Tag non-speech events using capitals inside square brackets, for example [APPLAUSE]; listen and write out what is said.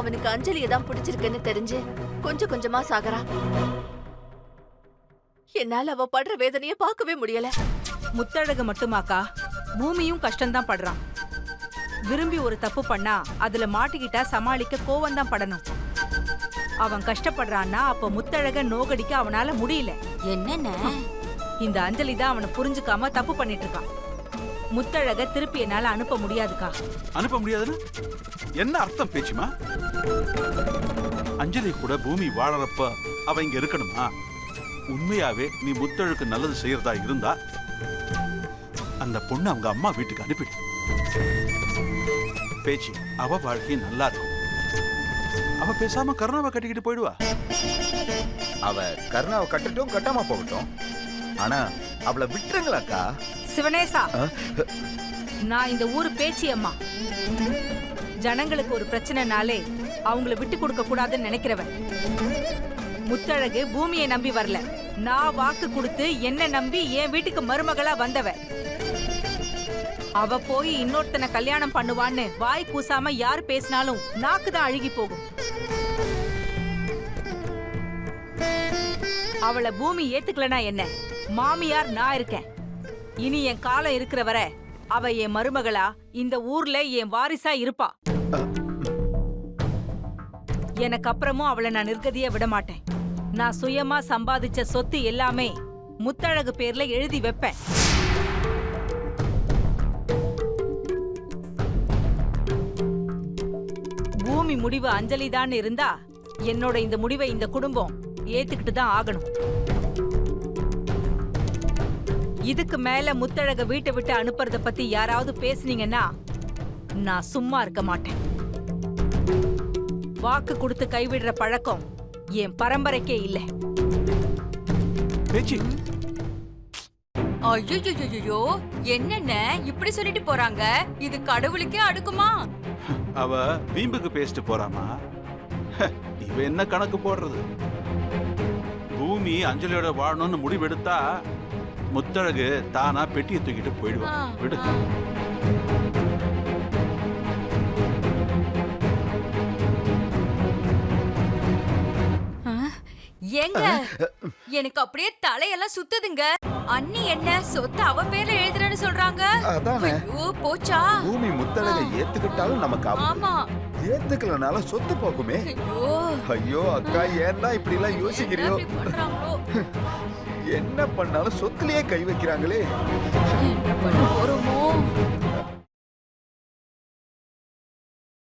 அவனுக்கு அஞ்சலியை தான் பிடிச்சிருக்குன்னு தெரிஞ்சு கொஞ்சம் கொஞ்சமா சாகறா. என்னால அவ படுற வேதனைய பார்க்கவே முடியல. முத்தழகு மட்டுமாக்கா? பூமியும் கஷ்டம்தான் படுறான். விரும்பி ஒரு தப்பு பண்ணா அதுல மாட்டிக்கிட்டா சமாளிக்க கோவம் தான் படணும். அவன் கஷ்டப்படுறான்னா அப்ப முத்தழக நோகடிக்க அவனால முடியல. என்னென்ன? இந்த அஞ்சலி தான் அவனை புரிஞ்சுக்காம தப்பு பண்ணிட்டு இருக்கான். முத்தழக திருப்பி என்னால அனுப்ப முடியாதுக்கா. அனுப்ப முடியாதுன்னு? என்ன அர்த்தம் பேச்சுமா? அஞ்சலி கூட பூமி வாழறப்ப அவ இங்க இருக்கணுமா? உண்மையாவே நீ முத்தழுக்கு நல்லது செய்யறதா இருந்தா அந்த பொண்ணு அவங்க அம்மா வீட்டுக்கு அனுப்பிடு பேச்சு அவ வாழ்க்கை நல்லா இருக்கும். அவ பேசாம கருணாவை கட்டிக்கிட்டு போயிடுவா. அவ கருணாவை கட்டட்டும் கட்டாம போகட்டும். ஆனா அவளை விட்டுருங்களாக்கா? சிவனேசா? நான் இந்த ஊரு பேச்சி அம்மா. ஜனங்களுக்கு ஒரு பிரச்சனைனாலே அவங்கள விட்டு கொடுக்க கூடாதுன்னு நினைக்கிறவன். முத்தழகு பூமியை நம்பி வரல. நான் வாக்கு கொடுத்து என்ன நம்பி என் வீட்டுக்கு மருமகளா வந்தவ அவ போய் இன்னொருத்தனை கல்யாணம் பண்ணுவான்னு வாய் கூசாம யார் பேசினாலும் நாக்கு தான் அழுகி போகும். அவளை பூமி ஏத்துக்கலனா என்ன? மாமியார் நான் இருக்கேன். இனி என் காலம் இருக்கிற வரை அவ என் மருமகளா இந்த ஊர்ல என் வாரிசா இருப்பா. எனக்கு அப்புறமும் அவளை நான் நிர்கதியா விட மாட்டேன். நான் சுயமா சம்பாதிச்ச சொத்து எல்லாமே முத்தழகு பேர்ல எழுதி வைப்பேன். பூமி முடிவு அஞ்சலிதான் இருந்தா என்னோட இந்த முடிவை இந்த குடும்பம் ஏத்துக்கிட்டு தான் ஆகணும். இதுக்கு மேல முத்தழக வீட்டை விட்டு அனுப்புறத பத்தி யாராவது பேசுனீங்கன்னா நான் சும்மா இருக்க மாட்டேன். வாக்கு கொடுத்து கைவிடுற பழக்கம் என் பரம்பரைக்கே இல்ல. பேச்சு. ஐயோ என்னென்ன? இப்படி சொல்லிட்டு போறாங்க. இது கடவுளுக்கே அடுக்குமா? அவ வீம்புக்கு பேசிட்டு போறாமா? ஹ, இவ என்ன கணக்கு போடுறது? பூமி அஞ்சலியோட வாழணும்னு முடிவெடுத்தா முத்தழகு தானா பெட்டியை தூக்கிட்டு போயிடுவா. ஆ, விடு. ஏங்க? எனக்கு அப்படியே தலையெல்லாம் சுத்துதுங்க. அண்ணி என்ன சொத்து அவ பேர்ல எழுதுறேன்னு சொல்றாங்க? அதானே. போச்சா? பூமி முத்தழகை ஏத்துக்கிட்டாலும் நமக்கு ஆமா. ஏத்துக்கலனாலும் சொத்து போக்குமே ஐயோ. அக்கா ஏன்டா இப்படி எல்லாம் யோசிக்கிறியோ? [LAUGHS] என்ன பண்ணாலும் சொத்துலயே கை வைக்கிறாங்களே. என்ன பண்ண போறோமோ?